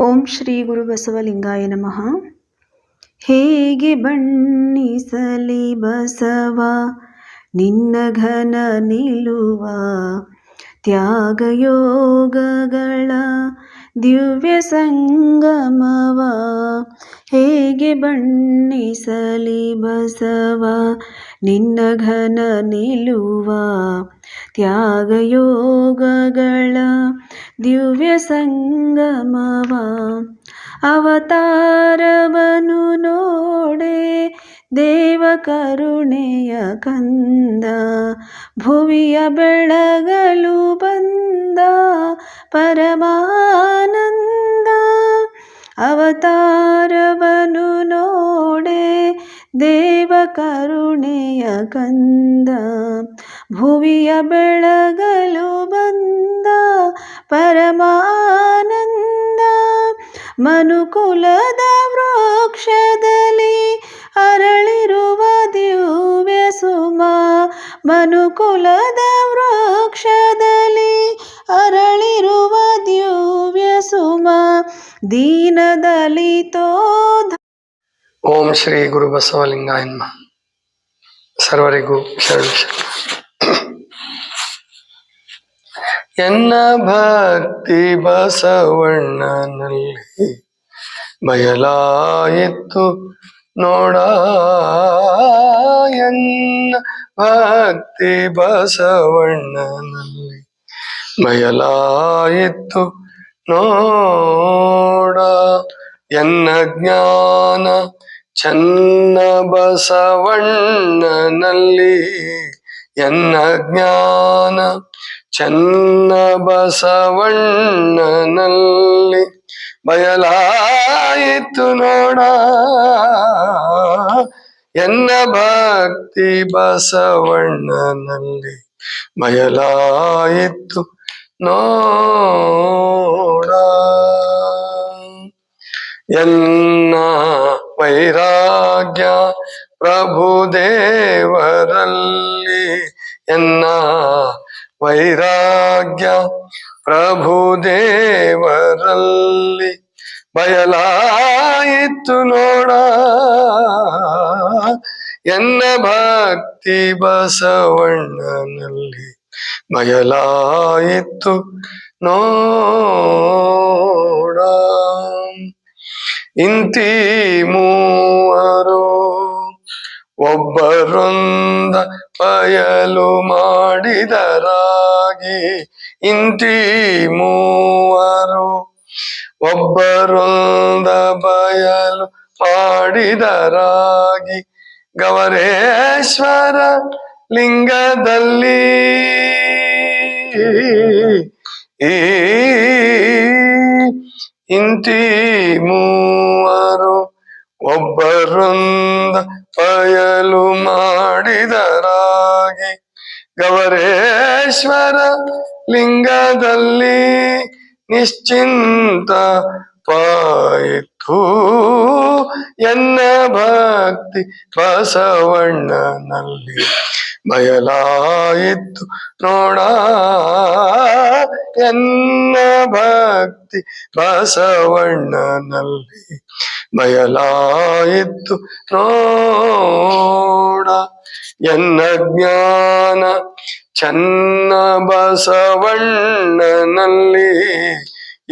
ಓಂ ಶ್ರೀ ಗುರು ಬಸವಲಿಂಗಾಯ ನಮಃ. ಹೇಗೆ ಬಣ್ಣಿಸಲಿ ಬಸವ, ನಿನ್ನ ಘನ ನಿಲುವ, ತ್ಯಾಗಯೋಗಗಳ ದಿವ್ಯ ಸಂಗಮವ, ಹೇಗೆ ಬಣ್ಣಿಸಲಿ ಬಸವ, ನಿನ್ನ ಘನ ತ್ಯಾಗ ತ್ಯಾಗಯೋಗಗಳ ದಿವ್ಯ ಸಂಗಮವ. ಅವತಾರವನು ನೋಡೆ ದೇವ ಕರುಣೆಯ ಕಂದ. ಭುವಿಯ ಬೆಳಗಲು ಬಂದ ಪರಮಾನಂದ. ಅವತಾರವನು ನೋಡೆ ದೇವ ಕರುಣೆಯ ಕಂದ. ಭುವಿಯ ಬೆಳಗಲು ಬಂದ ಪರಮಾನಂದ ಮನುಕುಲದ ವೃಕ್ಷದಲ್ಲಿ ಅರಳಿರುವ ದಿವ್ಯ ಸುಮ ಮನುಕುಲದ ವೃಕ್ಷದಲ್ಲಿ ಅರಳಿರುವ ದಿವ್ಯ ಸುಮ ದೀನದಲಿತೋ ಓಂ ಶ್ರೀ ಗುರು ಬಸವಲಿಂಗಾಯ ನಮಃ ಸರ್ವರಿಗೂ ಶರಣ ಶರಣ ಎನ್ನ ಭಕ್ತಿ ಬಸವಣ್ಣನಲ್ಲಿ ಬಯಲಾಯಿತು ನೋಡ ಎನ್ನ ಭಕ್ತಿ ಬಸವಣ್ಣನಲ್ಲಿ ಬಯಲಾಯಿತು ನೋಡ ಎನ್ನ ಜ್ಞಾನ ಚನ್ನ ಬಸವಣ್ಣನಲ್ಲಿ ಎನ್ನ ಜ್ಞಾನ ಚನ್ನ ಬಸವಣ್ಣನಲ್ಲಿ ಬಯಲಾಯಿತು ನೋಡ. ಎನ್ನ ಭಕ್ತಿ ಬಸವಣ್ಣನಲ್ಲಿ ಬಯಲಾಯಿತು ನೋಡ. ಎನ್ನ ವೈರಾಗ್ಯ ಪ್ರಭುದೇವರಲ್ಲಿ ಎನ್ನ ವೈರಾಗ್ಯ ಪ್ರಭುದೇವರಲ್ಲಿ ಬಯಲಾಯಿತು ನೋಡ. ಎನ್ನ ಭಕ್ತಿ ಬಸವಣ್ಣನಲ್ಲಿ ಬಯಲಾಯಿತು ನೋಡ. ಇಂತಿ ಮೂವರು ಒಬ್ಬರೊಂದ ಬಯಲು ಮಾಡಿದರಾಗಿ ಇಂತಿ ಮೂವರು. ಒಬ್ಬರೊಂದ ಬಯಲು ಮಾಡಿದರಾಗಿ ಗವರೇಶ್ವರ ಲಿಂಗದಲ್ಲಿ ಇಂತಿ ಮೂವರು ಒಬ್ಬರೊಂದ ಬಯಲು ಮಾಡಿದರಾಗಿ ಗವರೇಶ್ವರ ಲಿಂಗದಲ್ಲಿ ನಿಶ್ಚಿಂತ ಪಾಯಿತು. ಎನ್ನ ಭಕ್ತಿ ಬಸವಣ್ಣನಲ್ಲಿ ಬಯಲಾಯಿತು ನೋಡ. ಎನ್ನ ಭಕ್ತಿ ಬಸವಣ್ಣನಲ್ಲಿ ಬಯಲಾಯಿತು ನೋಡ. ಎನ್ನ ಜ್ಞಾನ ಚನ್ನ ಬಸವಣ್ಣನಲ್ಲಿ.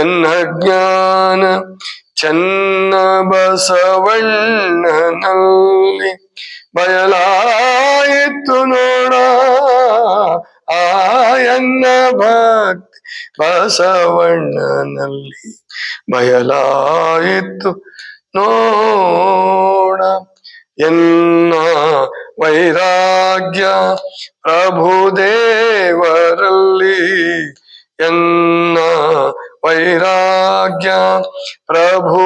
ಎನ್ನ ಜ್ಞಾನ ಚನ್ನ ಬಸವಣ್ಣನಲ್ಲಿ. ಬಯಲಾಯಿತು ನೋಡ. ಆ ಎನ್ನ ಭಕ್ತಿ ಬಸವಣ್ಣನಲ್ಲಿ. ಬಯಲಾಯಿತು ನೋಡ ಎನ್ನ ವೈರಾಗ್ಯ ಪ್ರಭುದೇವರಲ್ಲಿ ಎನ್ನ ವೈರಾಗ್ಯ ಪ್ರಭುದೇವರಲ್ಲಿ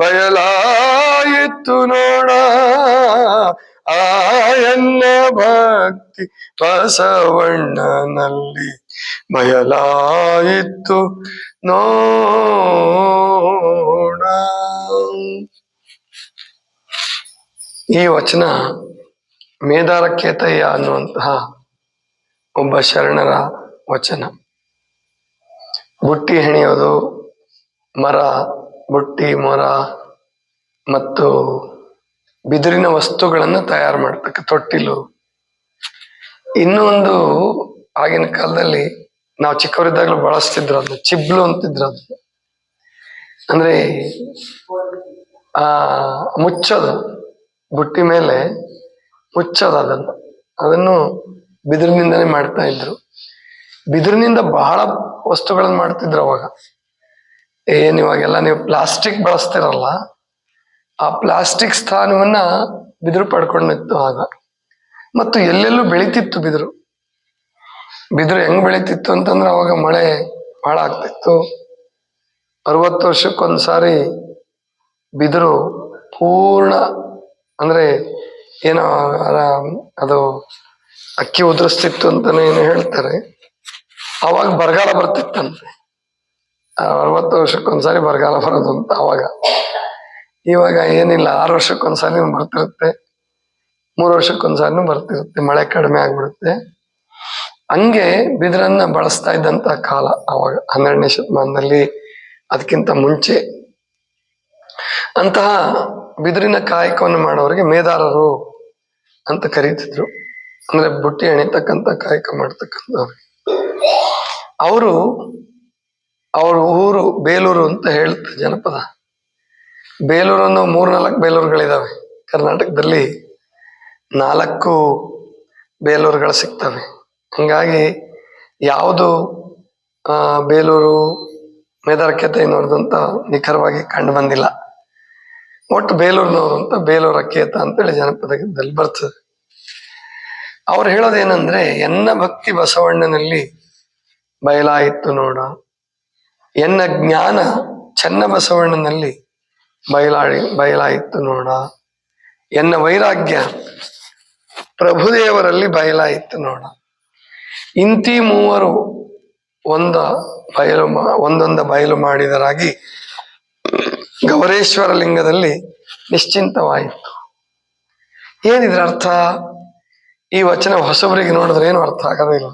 ಬಯಲಾಯಿತು ನೋಡ ಎನ್ನ ಭಕ್ತಿ ಬಸವಣ್ಣನಲ್ಲಿ ಬಯಲಾಯಿತು. ನೋಣ ಈ ವಚನ ಮೇದಾರಕೇತಯ್ಯ ಅನ್ನುವಂತಹ ಒಬ್ಬ ಶರಣರ ವಚನ. ಬುಟ್ಟಿ ಹೆಣೆಯೋದು ಮರ, ಬುಟ್ಟಿ, ಮೊರ ಮತ್ತು ಬಿದಿರಿನ ವಸ್ತುಗಳನ್ನು ತಯಾರು ಮಾಡ್ತಕ್ಕ ತೊಟ್ಟಿಲು. ಇನ್ನೂ ಒಂದು ಆಗಿನ ಕಾಲದಲ್ಲಿ ನಾವು ಚಿಕ್ಕವರಿದ್ದಾಗಲೂ ಬಳಸ್ತಿದ್ರು ಅದು, ಚಿಬ್ಲು ಅಂತಿದ್ರು ಅದು. ಅಂದ್ರೆ, ಆ, ಮುಚ್ಚೋದು, ಬುಟ್ಟಿ ಮೇಲೆ ಮುಚ್ಚೋದು ಅದನ್ನು. ಅದನ್ನು ಬಿದಿರಿನಿಂದನೇ ಮಾಡ್ತಾ ಇದ್ರು. ಬಿದಿರಿನಿಂದ ಬಹಳ ವಸ್ತುಗಳನ್ನ ಮಾಡ್ತಿದ್ರು ಅವಾಗ. ಏನ್ ಇವಾಗೆಲ್ಲ ನೀವು ಪ್ಲಾಸ್ಟಿಕ್ ಬಳಸ್ತಿರಲ್ಲ, ಆ ಪ್ಲಾಸ್ಟಿಕ್ ಸ್ಥಾನವನ್ನ ಬಿದಿರು ಪಡ್ಕೊಂಡಿತ್ತು ಆಗ. ಮತ್ತು ಎಲ್ಲೆಲ್ಲೂ ಬೆಳಿತಿತ್ತು ಬಿದಿರು. ಬಿದಿರು ಹೆಂಗ್ ಬೆಳಿತಿತ್ತು ಅಂತಂದ್ರೆ ಅವಾಗ ಮಳೆ ಬಹಳ ಆಗ್ತಿತ್ತು. ಅರವತ್ತು ವರ್ಷಕ್ಕೊಂದ್ಸಾರಿ ಬಿದಿರು ಪೂರ್ಣ ಅಂದ್ರೆ ಏನೋ ಅದ- ಅಕ್ಕಿ ಉದುರಿಸ್ತಿತ್ತು ಅಂತಾನೆ ಏನು ಹೇಳ್ತಾರೆ. ಅವಾಗ ಬರಗಾಲ ಬರ್ತಿತ್ತಂತೆ. ಅರವತ್ತು ವರ್ಷಕ್ಕೊಂದ್ಸಾರಿ ಬರಗಾಲ ಬರೋದು ಅಂತ ಅವಾಗ. ಇವಾಗ ಏನಿಲ್ಲ, ಆರು ವರ್ಷಕ್ಕೊಂದ್ಸಾರಿ ಬರ್ತಿರುತ್ತೆ, ಮೂರು ವರ್ಷಕ್ಕೊಂದ್ಸಾರಿನೂ ಬರ್ತಿರುತ್ತೆ, ಮಳೆ ಕಡಿಮೆ ಆಗ್ಬಿಡುತ್ತೆ. ಹಂಗೆ ಬಿದಿರನ್ನ ಬಳಸ್ತಾ ಇದ್ದಂತ ಕಾಲ ಅವಾಗ ಹನ್ನೆರಡನೇ ಶತಮಾನದಲ್ಲಿ. ಅದಕ್ಕಿಂತ ಮುಂಚೆ ಅಂತಹ ಬಿದಿರಿನ ಕಾಯಕವನ್ನು ಮಾಡೋರಿಗೆ ಮೇದಾರರು ಅಂತ ಕರೀತಿದ್ರು. ಅಂದ್ರೆ ಬುಟ್ಟಿ ಎಣಿತಕ್ಕಂತ ಕಾಯಕ ಮಾಡ್ತಕ್ಕಂಥವ್ರು. ಅವರು ಅವ್ರ ಊರು ಬೇಲೂರು ಅಂತ ಹೇಳುತ್ತೆ ಜನಪದ. ಬೇಲೂರು ಅನ್ನೋ ಮೂರ್ನಾಲ್ಕು ಬೇಲೂರುಗಳಿದಾವೆ. ಕರ್ನಾಟಕದಲ್ಲಿ ನಾಲ್ಕು ಬೇಲೂರುಗಳು ಸಿಗ್ತವೆ. ಹಂಗಾಗಿ ಯಾವುದು ಬೇಲೂರು ಮೇದಾರಕ್ಕೆ ಅನ್ನೋದಂತ ನಿಖರವಾಗಿ ಕಂಡು ಬಂದಿಲ್ಲ. ಒಟ್ಟು ಬೇಲೂರಿನವರು ಅಂತ ಬೇಲೂರು ಅಕ್ಕೇತ ಅಂತೇಳಿ ಜನಪದದಲ್ಲಿ ಬರ್ತದೆ. ಅವ್ರು ಹೇಳೋದೇನಂದ್ರೆ, ಎನ್ನ ಭಕ್ತಿ ಬಸವಣ್ಣನಲ್ಲಿ ಬಯಲಾಯಿತು ನೋಡ, ಎನ್ನ ಜ್ಞಾನ ಚೆನ್ನ ಬಸವಣ್ಣನಲ್ಲಿ ಬಯಲಾಡಿ ಬಯಲಾಯಿತು ನೋಡ, ಎನ್ನ ವೈರಾಗ್ಯ ಪ್ರಭುದೇವರಲ್ಲಿ ಬಯಲಾಯಿತು ನೋಡ. ಇಂತಿ ಮೂವರು ಒಂದ ಬಯಲು ಒಂದೊಂದ ಬಯಲು ಮಾಡಿದರಾಗಿ ಗೌರೇಶ್ವರ ಲಿಂಗದಲ್ಲಿ ನಿಶ್ಚಿಂತವಾಯಿತು. ಏನಿದ್ರ ಅರ್ಥ? ಈ ವಚನ ಹೊಸಬರಿಗೆ ನೋಡಿದ್ರೆ ಏನು ಅರ್ಥ ಆಗೋದಿಲ್ಲ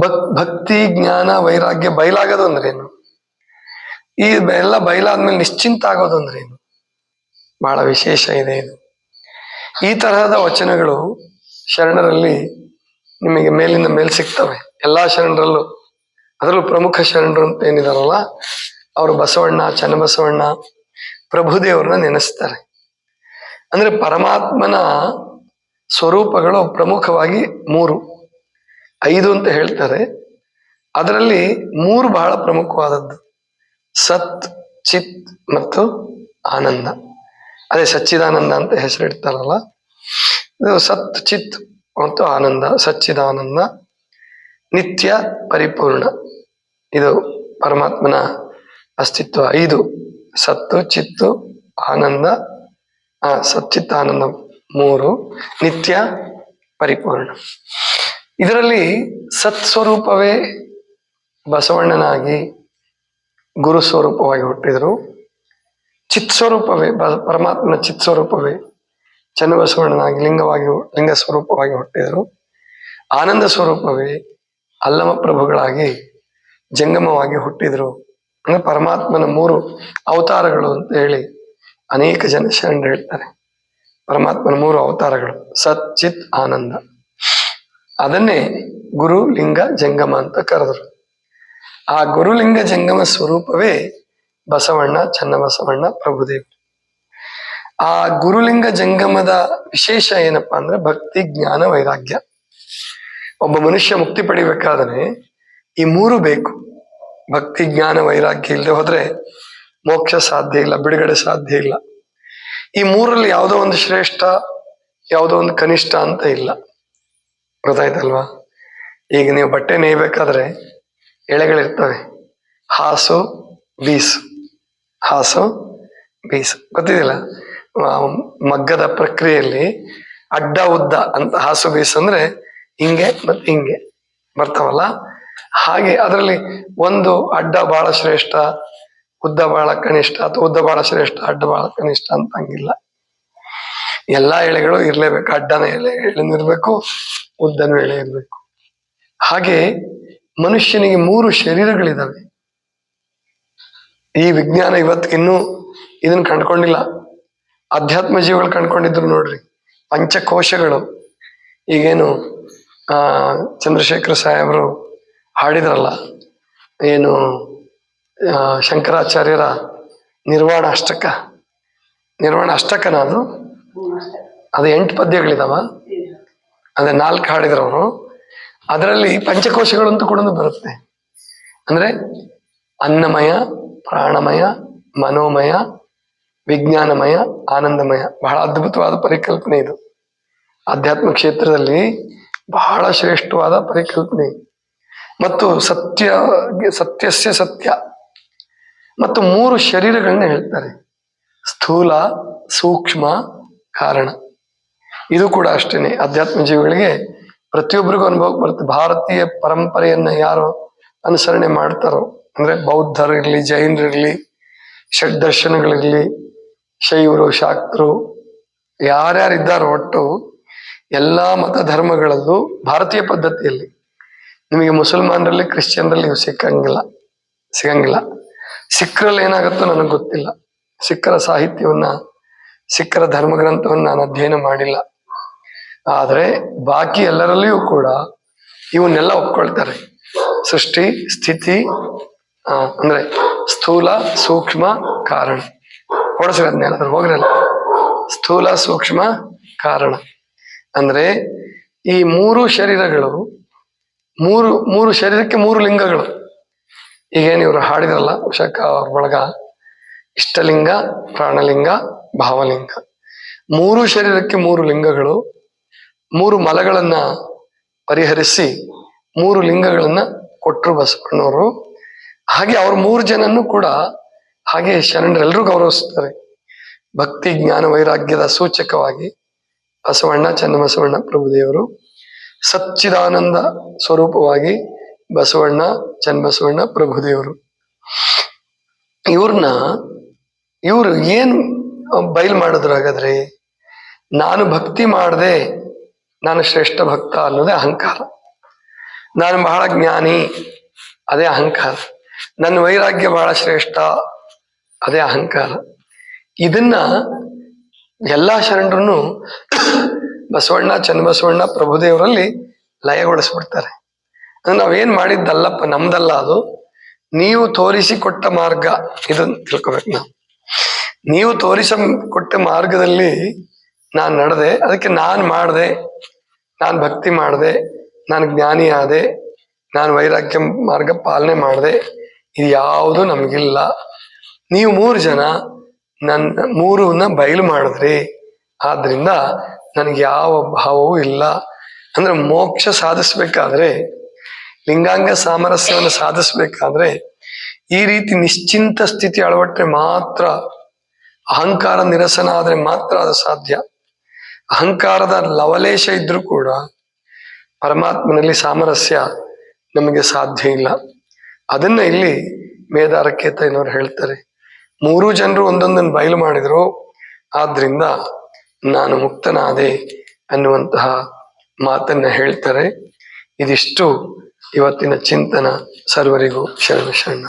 ಭಕ್, ಭಕ್ತಿ, ಜ್ಞಾನ, ವೈರಾಗ್ಯ ಬಯಲಾಗೋದು ಅಂದ್ರೇನು? ಈ ಎಲ್ಲ ಬಯಲಾದ್ಮೇಲೆ ನಿಶ್ಚಿಂತ ಆಗೋದು ಅಂದ್ರೇನು? ಬಹಳ ವಿಶೇಷ ಇದೆ ಇದು. ಈ ತರಹದ ವಚನಗಳು ಶರಣರಲ್ಲಿ ನಿಮಗೆ ಮೇಲಿಂದ ಮೇಲ್ ಸಿಗ್ತವೆ. ಎಲ್ಲಾ ಶರಣರಲ್ಲೂ, ಅದರಲ್ಲೂ ಪ್ರಮುಖ ಶರಣರು ಅಂತ ಏನಿದಾರಲ್ಲ, ಅವರು ಬಸವಣ್ಣ, ಚನ್ನಬಸವಣ್ಣ, ಪ್ರಭುದೇವರನ್ನ ನೆನೆಸ್ತಾರೆ. ಅಂದ್ರೆ ಪರಮಾತ್ಮನ ಸ್ವರೂಪಗಳು ಪ್ರಮುಖವಾಗಿ ಮೂರು, ಐದು ಅಂತ ಹೇಳ್ತಾರೆ. ಅದರಲ್ಲಿ ಮೂರು ಬಹಳ ಪ್ರಮುಖವಾದದ್ದು. ಸತ್, ಚಿತ್ ಮತ್ತು ಆನಂದ. ಅದೇ ಸಚ್ಚಿದಾನಂದ ಅಂತ ಹೆಸರಿಡ್ತಾರಲ್ಲ. ಇದು ಸತ್, ಚಿತ್ ಮತ್ತು ಆನಂದ, ಸಚ್ಚಿದಾನಂದ, ನಿತ್ಯ ಪರಿಪೂರ್ಣ. ಇದು ಪರಮಾತ್ಮನ ಅಸ್ತಿತ್ವ. ಐದು, ಸತ್ತು, ಚಿತ್ತು, ಆನಂದ. ಆ ಸಚ್ಚಿತ್ ಆನಂದ ಮೂರು, ನಿತ್ಯ ಪರಿಪೂರ್ಣ. ಇದರಲ್ಲಿ ಸತ್ ಸ್ವರೂಪವೇ ಬಸವಣ್ಣನಾಗಿ ಗುರು ಸ್ವರೂಪವಾಗಿ ಹುಟ್ಟಿದರು. ಚಿತ್ ಸ್ವರೂಪವೇ ಪರಮಾತ್ಮನ ಚಿತ್ ಸ್ವರೂಪವೇ ಚನ್ನಬಸವಣ್ಣನಾಗಿ ಲಿಂಗವಾಗಿ ಲಿಂಗ ಸ್ವರೂಪವಾಗಿ ಹುಟ್ಟಿದರು. ಆನಂದ ಸ್ವರೂಪವೇ ಅಲ್ಲಮ ಪ್ರಭುಗಳಾಗಿ ಜಂಗಮವಾಗಿ ಹುಟ್ಟಿದರು. ಅಂದ್ರೆ ಪರಮಾತ್ಮನ ಮೂರು ಅವತಾರಗಳು ಅಂತ ಹೇಳಿ ಅನೇಕ ಜನ ಶರಣರು ಹೇಳ್ತಾರೆ. ಪರಮಾತ್ಮನ ಮೂರು ಅವತಾರಗಳು, ಸತ್, ಚಿತ್, ಆನಂದ. ಅದನ್ನೇ ಗುರು, ಲಿಂಗ, ಜಂಗಮ ಅಂತ ಕರೆದರು. ಆ ಗುರುಲಿಂಗ, ಜಂಗಮ ಸ್ವರೂಪವೇ ಬಸವಣ್ಣ, ಚನ್ನಬಸವಣ್ಣ, ಪ್ರಭುದೇವ್. ಆ ಗುರುಲಿಂಗ ಜಂಗಮದ ವಿಶೇಷ ಏನಪ್ಪಾ ಅಂದ್ರೆ ಭಕ್ತಿ, ಜ್ಞಾನ, ವೈರಾಗ್ಯ. ಒಬ್ಬ ಮನುಷ್ಯ ಮುಕ್ತಿ ಪಡಿಬೇಕಾದ್ರೆ ಈ ಮೂರು ಬೇಕು. ಭಕ್ತಿ, ಜ್ಞಾನ, ವೈರಾಗ್ಯ ಇಲ್ಲದೆ ಹೋದ್ರೆ ಮೋಕ್ಷ ಸಾಧ್ಯ ಇಲ್ಲ, ಬಿಡುಗಡೆ ಸಾಧ್ಯ ಇಲ್ಲ. ಈ ಮೂರಲ್ಲಿ ಯಾವುದೋ ಒಂದು ಶ್ರೇಷ್ಠ, ಯಾವುದೋ ಒಂದು ಕನಿಷ್ಠ ಅಂತ ಇಲ್ಲ. ಗೊತ್ತಾಯ್ತಲ್ವಾ? ಈಗ ನೀವು ಬಟ್ಟೆ ನೇಯ್ಬೇಕಾದ್ರೆ ಎಳೆಗಳಿರ್ತವೆ. ಹಾಸು, ಬೀಸು. ಹಾಸು, ಬೀಸು. ಗೊತ್ತಿದಿಲ್ಲ ಮಗ್ಗದ ಪ್ರಕ್ರಿಯೆಯಲ್ಲಿ ಅಡ್ಡ ಉದ್ದ ಅಂತ ಹಾಸು ಬೀಸಂದ್ರೆ ಹಿಂಗೆ ಮತ್ತೆ ಹಿಂಗೆ ಬರ್ತಾವಲ್ಲ? ಹಾಗೆ ಅದರಲ್ಲಿ ಒಂದು ಅಡ್ಡ ಬಹಳ ಶ್ರೇಷ್ಠ, ಉದ್ದ ಬಹಳ ಕನಿಷ್ಠ ಅಥವಾ ಉದ್ದ ಬಹಳ ಶ್ರೇಷ್ಠ, ಅಡ್ಡ ಬಹಳ ಕನಿಷ್ಠ ಅಂತ ಹಂಗಿಲ್ಲ ಎಲ್ಲಾ ಎಳೆಗಳು ಇರ್ಲೇಬೇಕು, ಅಡ್ಡನ ಎಳೆ ಎಳೆನೂ ಇರ್ಬೇಕು, ಉದ್ದನೂ ಎಳೆ ಇರ್ಬೇಕು. ಹಾಗೆ ಮನುಷ್ಯನಿಗೆ ಮೂರು ಶರೀರಗಳಿದಾವೆ. ಈ ವಿಜ್ಞಾನ ಇವತ್ತಿಗಿನ್ನೂ ಇದನ್ನ ಕಂಡ್ಕೊಂಡಿಲ್ಲ. ಅಧ್ಯಾತ್ಮ ಜೀವಗಳು ಕಂಡ್ಕೊಂಡಿದ್ರು ನೋಡ್ರಿ. ಪಂಚಕೋಶಗಳು. ಈಗೇನು, ಆ, ಚಂದ್ರಶೇಖರ ಸಾಹೇಬರು ಹಾಡಿದ್ರಲ್ಲ, ಏನು ಶಂಕರಾಚಾರ್ಯರ ನಿರ್ವಾಣ ಅಷ್ಟಕ. ನಿರ್ವಾಣ ಅಷ್ಟಕನ ಅದು? ಅದು ಎಂಟು ಪದ್ಯಗಳಿದಾವ? ಅದೇ ನಾಲ್ಕು ಹಾಡಿದ್ರವರು ಅದರಲ್ಲಿ ಪಂಚಕೋಶಗಳು ಅಂತ ಕೂಡ ಬರುತ್ತೆ. ಅಂದ್ರೆ ಅನ್ನಮಯ, ಪ್ರಾಣಮಯ, ಮನೋಮಯ ವಿಜ್ಞಾನಮಯ, ಆನಂದಮಯ, ಬಹಳ ಅದ್ಭುತವಾದ ಪರಿಕಲ್ಪನೆ ಇದು. ಆಧ್ಯಾತ್ಮ ಕ್ಷೇತ್ರದಲ್ಲಿ ಬಹಳ ಶ್ರೇಷ್ಠವಾದ ಪರಿಕಲ್ಪನೆ. ಮತ್ತು ಸತ್ಯ, ಸತ್ಯಸ್ಯ ಸತ್ಯ. ಮತ್ತು ಮೂರು ಶರೀರಗಳನ್ನ ಹೇಳ್ತಾರೆ. ಸ್ಥೂಲ, ಸೂಕ್ಷ್ಮ, ಕಾರಣ. ಇದು ಕೂಡ ಅಷ್ಟೇನೆ. ಅಧ್ಯಾತ್ಮ ಜೀವಿಗಳಿಗೆ ಪ್ರತಿಯೊಬ್ಬರಿಗೂ ಅನುಭವಕ್ಕೆ ಬರುತ್ತೆ. ಭಾರತೀಯ ಪರಂಪರೆಯನ್ನ ಯಾರು ಅನುಸರಣೆ ಮಾಡ್ತಾರೋ, ಅಂದ್ರೆ ಬೌದ್ಧರಿರ್ಲಿ, ಜೈನರಿರ್ಲಿ ಷಡ್ದರ್ಶನಗಳಿರ್ಲಿ ಶೈವರು ಶಾಕ್ತರು ಯಾರ್ಯಾರಿದ್ದಾರೋ ಒಟ್ಟು ಎಲ್ಲಾ ಮತ ಧರ್ಮಗಳಲ್ಲೂ ಭಾರತೀಯ ಪದ್ಧತಿಯಲ್ಲಿ ನಿಮಗೆ ಮುಸಲ್ಮಾನರಲ್ಲಿ, ಕ್ರಿಶ್ಚಿಯನ್ರಲ್ಲಿ ಇವು ಸಿಕ್ಕಂಗಿಲ್ಲ, ಸಿಗಂಗಿಲ್ಲ. ಸಿಖ್ರಲ್ಲಿ ಏನಾಗುತ್ತೋ ನನಗೆ ಗೊತ್ತಿಲ್ಲ. ಸಿಖ್ಖರ ಸಾಹಿತ್ಯವನ್ನ, ಸಿಖ್ಖರ ಧರ್ಮಗ್ರಂಥವನ್ನ ನಾನು ಅಧ್ಯಯನ ಮಾಡಿಲ್ಲ. ಆದರೆ ಬಾಕಿ ಎಲ್ಲರಲ್ಲಿಯೂ ಕೂಡ ಇವನ್ನೆಲ್ಲ ಒಪ್ಕೊಳ್ತಾರೆ. ಸೃಷ್ಟಿ, ಸ್ಥಿತಿ ಅಂದ್ರೆ ಸ್ಥೂಲ, ಸೂಕ್ಷ್ಮ, ಕಾರಣ. ಹೊಡಸ್ರಿ ಅದು ಹೋಗಿರಲ್ಲ ಸ್ಥೂಲ ಸೂಕ್ಷ್ಮ ಕಾರಣ. ಅಂದ್ರೆ ಈ ಮೂರು ಶರೀರಗಳು, ಮೂರು ಮೂರು ಶರೀರಕ್ಕೆ ಮೂರು ಲಿಂಗಗಳು. ಈಗೇನು ಇವರು ಹಾಡಿದ್ರಲ್ಲ ಉಷಕ ಅವ್ರ ಬಳಗ, ಇಷ್ಟಲಿಂಗ, ಪ್ರಾಣಲಿಂಗ, ಭಾವಲಿಂಗ. ಮೂರು ಶರೀರಕ್ಕೆ ಮೂರು ಲಿಂಗಗಳು, ಮೂರು ಮಲಗಳನ್ನ ಪರಿಹರಿಸಿ ಮೂರು ಲಿಂಗಗಳನ್ನ ಕೊಟ್ಟರು ಬಸವಣ್ಣವರು. ಹಾಗೆ ಅವ್ರ ಮೂರು ಜನನ್ನು ಕೂಡ ಹಾಗೆ ಶರಣರೆಲ್ಲರೂ ಗೌರವಿಸ್ತಾರೆ ಭಕ್ತಿ, ಜ್ಞಾನ, ವೈರಾಗ್ಯದ ಸೂಚಕವಾಗಿ ಬಸವಣ್ಣ ಚನ್ನಬಸವಣ್ಣ ಪ್ರಭುದೇವರು ಸಚ್ಚಿದಾನಂದ ಸ್ವರೂಪವಾಗಿ ಬಸವಣ್ಣ ಚನ್ನಬಸವಣ್ಣ ಪ್ರಭುದೇವರು. ಇವ್ರನ್ನ ಇವರು ಏನ್ ಬಯಲು ಮಾಡಿದ್ರು ಹಾಗಾದ್ರೆ ನಾನು ಭಕ್ತಿ ಮಾಡದೆ, ನಾನು ಶ್ರೇಷ್ಠ ಭಕ್ತ ಅನ್ನೋದೇ ಅಹಂಕಾರ. ನಾನು ಬಹಳ ಜ್ಞಾನಿ, ಅದೇ ಅಹಂಕಾರ. ನನ್ನ ವೈರಾಗ್ಯ ಬಹಳ ಶ್ರೇಷ್ಠ ಅದೇ ಅಹಂಕಾರ. ಇದನ್ನ ಎಲ್ಲಾ ಶರಣರನ್ನು ಬಸವಣ್ಣ, ಚನ್ನಬಸವಣ್ಣ ಪ್ರಭುದೇವರಲ್ಲಿ ಲಯಗೊಳಿಸ್ಬಿಡ್ತಾರೆ. ಅಂದ್ರೆ ನಾವೇನ್ ಮಾಡಿದ್ದಲ್ಲಪ್ಪ, ನಮ್ದಲ್ಲ ಅದು. ನೀವು ತೋರಿಸಿಕೊಟ್ಟ ಮಾರ್ಗ ಇದನ್ನ ತಿಳ್ಕೊಬೇಕು ನಾವು. ನೀವು ತೋರಿಸ ಕೊಟ್ಟ ಮಾರ್ಗದಲ್ಲಿ ನಾನು ನಡೆದೆ, ಅದಕ್ಕೆ ನಾನು ಮಾಡಿದೆ, ನಾನು ಭಕ್ತಿ ಮಾಡಿದೆ, ನಾನು ಜ್ಞಾನಿ ಆದೆ, ನಾನು ವೈರಾಗ್ಯ ಮಾರ್ಗ ಪಾಲನೆ ಮಾಡಿದೆ, ಇದು ಯಾವುದು ನಮಗಿಲ್ಲ. ನೀವು ಮೂರು ಜನ ನನ್ನ ಮೂರನ್ನ ಬಯಲು ಮಾಡಿದ್ರಿ. ಆದ್ರಿಂದ ನನಗೆ ಯಾವ ಭಾವವೂ ಇಲ್ಲ. ಅಂದ್ರೆ ಮೋಕ್ಷ ಸಾಧಿಸ್ಬೇಕಾದ್ರೆ, ಲಿಂಗಾಂಗ ಸಾಮರಸ್ಯವನ್ನು ಸಾಧಿಸ್ಬೇಕಾದ್ರೆ ಈ ರೀತಿ ನಿಶ್ಚಿಂತ ಸ್ಥಿತಿ ಅಳವಟ್ಟರೆ ಮಾತ್ರ ಅಹಂಕಾರ ನಿರಸನ ಆದ್ರೆ ಮಾತ್ರ ಅದು ಸಾಧ್ಯ. ಅಹಂಕಾರದ ಲವಲೇಶ ಇದ್ರೂ ಕೂಡ ಪರಮಾತ್ಮನಲ್ಲಿ ಸಾಮರಸ್ಯ ನಮಗೆ ಸಾಧ್ಯ ಇಲ್ಲ. ಅದನ್ನ ಇಲ್ಲಿ ಮೇದಾರಕೇತ ಏನವ್ರು ಹೇಳ್ತಾರೆ. ಮೂರು ಜನರು ಒಂದೊಂದನ್ನು ಬಯಲು ಮಾಡಿದ್ರು. ಆದ್ರಿಂದ ನಾನು ಮುಕ್ತನಾದೆ ಅನ್ನುವಂತಹ ಮಾತನ್ನ ಹೇಳ್ತಾರೆ. ಇದಿಷ್ಟು ಇವತ್ತಿನ ಚಿಂತನ ಸರ್ವರಿಗೂ ಶರಣ ಶರಣ.